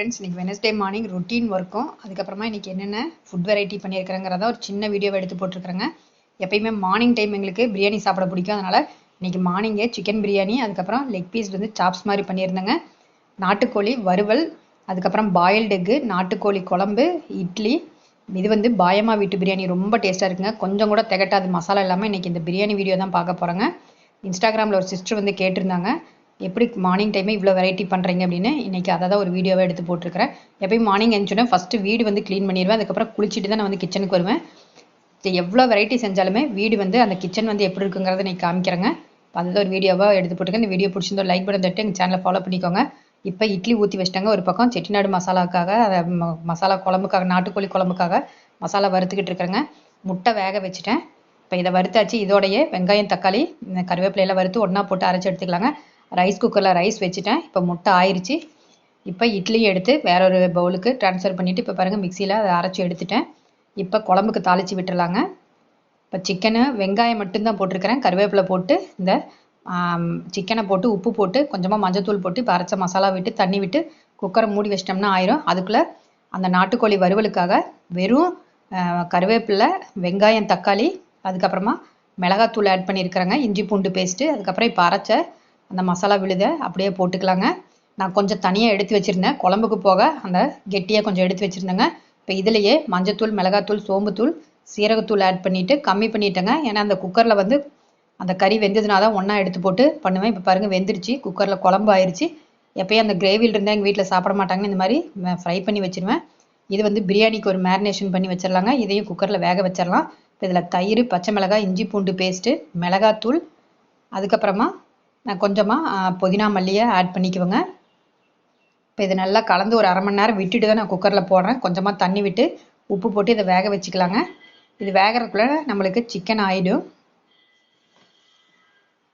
Friends இன்றைக்கி Wednesday morning routine ஒர்க்கும் அதுக்கப்புறமா இன்றைக்கி என்னென்ன ஃபுட் வெரைட்டி பண்ணியிருக்கிறேங்கிறத ஒரு சின்ன வீடியோவை எடுத்து போட்டிருக்கிறேங்க. எப்பயுமே மார்னிங் டைம் எங்களுக்கு பிரியாணி சாப்பிட பிடிக்கும். அதனால் இன்றைக்கி மார்னிங்கே சிக்கன் பிரியாணி அதுக்கப்புறம் லெக் பீஸ் வந்து சாப்ஸ் மாதிரி பண்ணியிருந்தேங்க. நாட்டுக்கோழி வறுவல் அதுக்கப்புறம் பாயில்டு எக்கு நாட்டுக்கோழி குழம்பு இட்லி. இது வந்து பாயமா வீட்டு பிரியாணி ரொம்ப டேஸ்ட்டாக இருக்குங்க. கொஞ்சம் கூட திகட்டாது. மசாலா இல்லாமல் இன்றைக்கி இந்த பிரியாணி வீடியோ தான் பார்க்க போகிறேங்க இன்ஸ்டாகிராமில் ஒரு சிஸ்டர் வந்து கேட்டிருந்தாங்க. எப்படி மார்னிங் டைமே இவ்வளோ வெரைட்டி பண்ணுறீங்க அப்படின்னு இன்றைக்கி அதை தான் ஒரு வீடியோவை எடுத்து போட்டிருக்கிறேன். எப்பயும் மார்னிங் எழுந்தோடனே ஃபஸ்ட்டு வீடு வந்து க்ளீன் பண்ணிடுவேன். அதுக்கப்புறம் குளிச்சுட்டு தான் நான் வந்து கிச்சனுக்கு வருவேன். எவ்வளோ வெரைட்டி செஞ்சாலுமே வீடு வந்து அந்த கிச்சன் வந்து எப்படி இருக்குங்கிறத இன்றைக்கி காமிக்கிறேங்க. அதுதான் ஒரு வீடியோவாக எடுத்து போட்டுருக்கேன். இந்த வீடியோ பிடிச்சிருந்தோ லைக் பட்டன் தட்டு எங்கள் சேனலை ஃபாலோ பண்ணிக்கோங்க. இப்போ இட்லி ஊற்றி வச்சிட்டாங்க ஒரு பக்கம். செட்டிநாடு மசாலாக்காக அதை மசாலா குழம்புக்காக நாட்டுக்கோழி குழம்புக்காக மசாலா வறுத்துக்கிட்டு இருக்கிறேங்க. முட்டை வேக வச்சுட்டேன். இப்போ இதை வறுத்தாச்சு. இதோடையே வெங்காயம் தக்காளி கருவேப்பிலையெல்லாம் வறுத்து ஒன்றா போட்டு அரைச்சி எடுத்துக்கலாங்க. ரைஸ் குக்கரில் ரைஸ் வச்சுட்டேன். இப்போ முட்டை ஆயிடுச்சு இப்போ இட்லி எடுத்து வேற ஒரு பவுலுக்கு ட்ரான்ஸ்ஃபர் பண்ணிவிட்டு இப்போ பாருங்கள் மிக்சியில் அதை அரைச்சி எடுத்துட்டேன். இப்போ குழம்புக்கு தாளித்து விட்டுறலாங்க. இப்போ சிக்கனு வெங்காயம் மட்டும்தான் போட்டிருக்கிறேன். கருவேப்பிலை போட்டு இந்த சிக்கனை போட்டு உப்பு போட்டு கொஞ்சமாக மஞ்சத்தூள் போட்டு இப்போ அரைச்ச மசாலா விட்டு தண்ணி விட்டு குக்கரை மூடி வச்சிட்டோம்னா ஆயிரும். அதுக்குள்ளே அந்த நாட்டுக்கோழி வறுவலுக்காக வெறும் கருவேப்பிலை வெங்காயம் தக்காளி அதுக்கப்புறமா மிளகாத்தூள் ஆட் பண்ணியிருக்கிறேங்க. இஞ்சி பூண்டு பேஸ்ட்டு அதுக்கப்புறம் இப்போ அரைச்ச அந்த மசாலா விழுத அப்படியே போட்டுக்கலாங்க. நான் கொஞ்சம் தனியாக எடுத்து வச்சுருந்தேன். குழம்புக்கு போக அந்த கெட்டியாக கொஞ்சம் எடுத்து வச்சுருந்தேங்க. இப்போ இதுலேயே மஞ்சத்தூள் மிளகாத்தூள் சோம்புத்தூள் சீரகத்தூள் ஆட் பண்ணிவிட்டு கம்மி பண்ணிட்டேங்க. ஏன்னா அந்த குக்கரில் வந்து அந்த கறி வெந்ததுனால தான் ஒன்றா எடுத்து போட்டு பண்ணுவேன். இப்போ பாருங்கள் வெந்துருச்சு. குக்கரில் குழம்பு ஆயிடுச்சு எப்பயும் அந்த கிரேவியில் இருந்தால் எங்கள் வீட்டில் சாப்பிட மாட்டாங்கன்னு இந்த மாதிரி ஃப்ரை பண்ணி வச்சுருவேன். இது வந்து பிரியாணிக்கு ஒரு மேரினேஷன் பண்ணி வச்சிடலாங்க இதையும் குக்கரில் வேக வச்சிடலாம் இப்போ இதில் தயிர் பச்சை மிளகாய் இஞ்சி பூண்டு பேஸ்ட்டு மிளகாத்தூள் அதுக்கப்புறமா நான் கொஞ்சமாக புதினா மல்லியை ஆட் பண்ணிக்குவேங்க. இப்போ இது நல்லா கலந்து ஒரு அரை மணி நேரம் விட்டுட்டு தான் நான் குக்கரில் போடுறேன். கொஞ்சமாக தண்ணி விட்டு உப்பு போட்டு இதை வேக வச்சுக்கலாங்க. இது வேகிறதுக்குள்ள நம்மளுக்கு சிக்கன் ஆகிடும்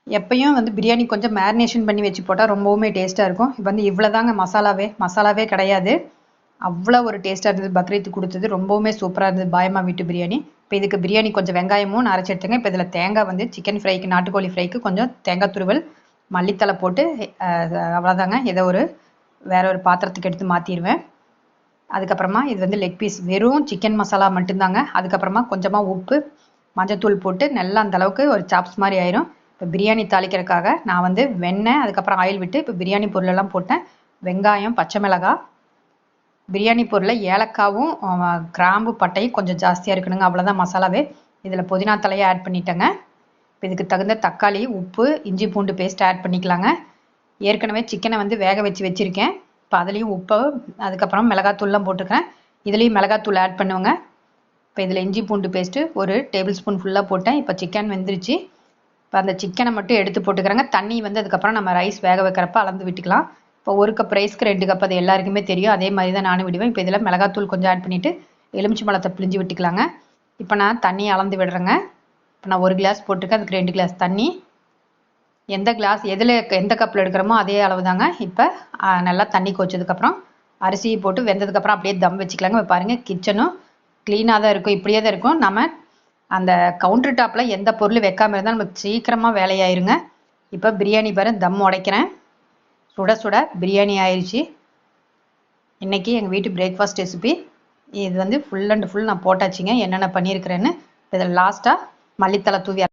எப்பயும் வந்து பிரியாணி கொஞ்சம் மேரினேஷன் பண்ணி வச்சு போட்டால் ரொம்பவுமே டேஸ்ட்டாக இருக்கும். இப்போ வந்து இவ்வளோ தாங்க மசாலாவே. மசாலாவே கிடையாது. அவ்வளோ ஒரு டேஸ்ட்டாக இருந்தது. பக்ரீத்து கொடுத்தது. ரொம்பவுமே சூப்பராக இருந்தது. பாயமா வீட்டு பிரியாணி. இப்போ இதுக்கு பிரியாணி கொஞ்சம் வெங்காயமும் நான் அரைச்சி எடுத்துங்க இப்போ இதில் தேங்காய் வந்து சிக்கன் ஃப்ரைக்கு நாட்டுக்கோழி ஃப்ரைக்கு கொஞ்சம் தேங்காய் துருவல் மல்லித்தலை போட்டு அவ்வளோதாங்க ஏதோ ஒரு வேற ஒரு பாத்திரத்துக்கு எடுத்து மாற்றிடுவேன் அதுக்கப்புறமா இது வந்து லெக் பீஸ் வெறும் சிக்கன் மசாலா மட்டும்தாங்க. அதுக்கப்புறமா கொஞ்சமாக உப்பு மஞ்சத்தூள் போட்டு நல்லா அந்த அளவுக்கு ஒரு சாப்ஸ் மாதிரி ஆயிரும். இப்போ பிரியாணி தாளிக்கிறதுக்காக நான் வந்து வெண்ணெய் அதுக்கப்புறம் ஆயில் விட்டு இப்போ பிரியாணி பொருளெல்லாம் போட்டேன். வெங்காயம் பச்சை மிளகாய். பிரியாணி பொருளில் ஏலக்காவும் கிராம்பு பட்டையும் கொஞ்சம் ஜாஸ்தியாக இருக்கணுங்க. அவ்வளோதான் மசாலாவே. இதில் புதினா தலையை ஆட் பண்ணிட்டேங்க. இதுக்கு தகுந்த தக்காளி உப்பு இஞ்சி பூண்டு பேஸ்ட் ஆட் பண்ணிக்கலாங்க. ஏற்கனவே சிக்கனை வந்து வேக வச்சு வச்சுருக்கேன். இப்போ அதுலேயும் உப்பு அதுக்கப்புறம் மிளகாத்தூள்லாம் போட்டுக்கிறேன். இதுலேயும் மிளகாத்தூள் ஆட் பண்ணுவேங்க. இப்போ இதில் இஞ்சி பூண்டு பேஸ்ட்டு ஒரு டேபிள் ஸ்பூன் ஃபுல்லாக போட்டேன். இப்போ சிக்கன் வெந்துருச்சு. இப்போ அந்த சிக்கனை மட்டும் எடுத்து போட்டுக்கிறேங்க. தண்ணி வந்து அதுக்கப்புறம் நம்ம ரைஸ் வேக வைக்கிறப்ப அளந்து விட்டுக்கலாம். இப்போ ஒரு கப் ரைஸ்க்கு ரெண்டு கப் அது எல்லாருக்குமே தெரியும். அதே மாதிரி தான் நானும் விடுவேன். இப்போ இதில் மிளகாத்தூள் கொஞ்சம் ஆட் பண்ணிவிட்டு எலுமிச்சி பழத்தை பிழிஞ்சு விட்டுக்கலாங்க. இப்போ நான் தண்ணி அளந்து விடுறேங்க. இப்போ நான் ஒரு கிளாஸ் போட்டிருக்கேன் அதுக்கு ரெண்டு கிளாஸ் தண்ணி. எந்த கிளாஸ் எதில் எந்த கப்பில் எடுக்கிறோமோ அதே அளவு தாங்க இப்போ நல்லா தண்ணி கொச்சதுக்கப்புறம் அரிசியை போட்டு வெந்ததுக்கப்புறம் அப்படியே தம் வச்சுக்கலாங்க. பாருங்கள் கிச்சனும் க்ளீனாக தான் இருக்கும். இப்படியே தான் இருக்கும். நம்ம அந்த கவுண்டர் டாப்பில் எந்த பொருள் வைக்காமல் இருந்தால் நமக்கு சீக்கிரமாக வேலையாயிருங்க. இப்போ பிரியாணி பாரு தம் உடைக்கிறேன். சுட சுட பிரியாணி ஆயிடுச்சு இன்றைக்கி எங்கள் வீட்டு பிரேக்ஃபாஸ்ட் ரெசிபி இது வந்து ஃபுல் அண்ட் ஃபுல் நான் போட்டாச்சுங்க. என்னென்ன பண்ணியிருக்கிறேன்னு. இதில் லாஸ்ட்டாக மல்லித்தலை தூவி